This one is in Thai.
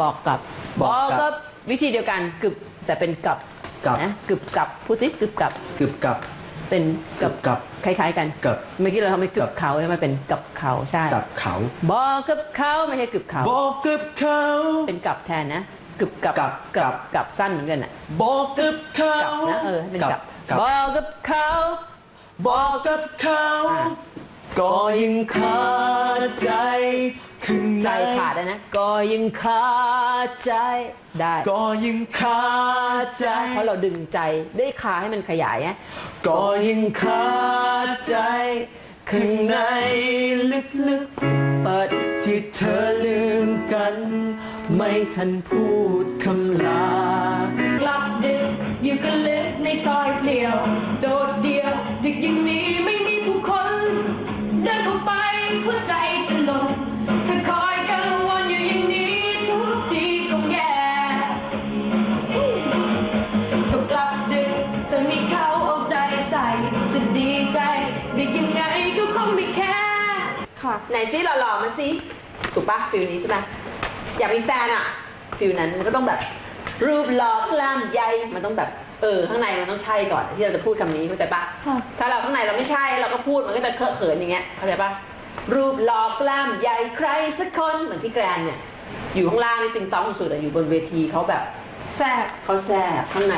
บอกกับบอกกับวิธีเดียวกันกึบแต่เป็นกับกับ นะกึบกับพูดสิกึบกับกึบกับเป็นกับกับคล้ายๆกันกับ เมื่อกี้เราทำให้กึบเขาแล้วมันเป็นกับเขาใช่กับเขาบอกกับเขาไม่ใช่กึบเขาบอกกับเขา เป็นกับแทนนะกึบกับกับกับ กับสั้นเหมือนกันอะบอกกับเขากับนะเออเป็นกับกับบอกกับเขาบอกกับเขาอะก็ยังคาใจข้าง ในใจขาดได้นะ ก็ยังคาใจได้ก็ยังคาใจเพราะเราดึงใจได้คาให้มันขยายนะก็ยังคาใจข้างในลึกเปิดๆที่เธอลืมกัน ไม่ทันพูดคำลากลับดึกอยู่กันลึกในซอยเปลี่ยว โดดเดี่ยว ดึกอย่างนี้ไม่มีผู้คน เดินเข้าไปหัวใจ ค่ะ ไหนซิหล่อๆมาซิถูกปะฟิลนี้ใช่ไหมอยากมีแฟนอะฟิลนั้นมันก็ต้องแบบ รูปหล่อกล้ามใหญ่มันต้องแบบเออข้างในมันต้องใช่ก่อนที่เราจะพูดคำนี้เข้าใจปะค่ะถ้าเราข้างในเราไม่ใช่เราก็พูดมันก็จะเคอะเขินอย่างเงี้ยเข้าใจปะรูปหล่อกล้ามใหญ่ใครสักคนเหมือนพี่แกรนเนี่ยอยู่ข้างล่างนี่ติงต้องสุดอะอยู่บนเวทีเขาแบบแซ่บเขาแซ่บข้างใน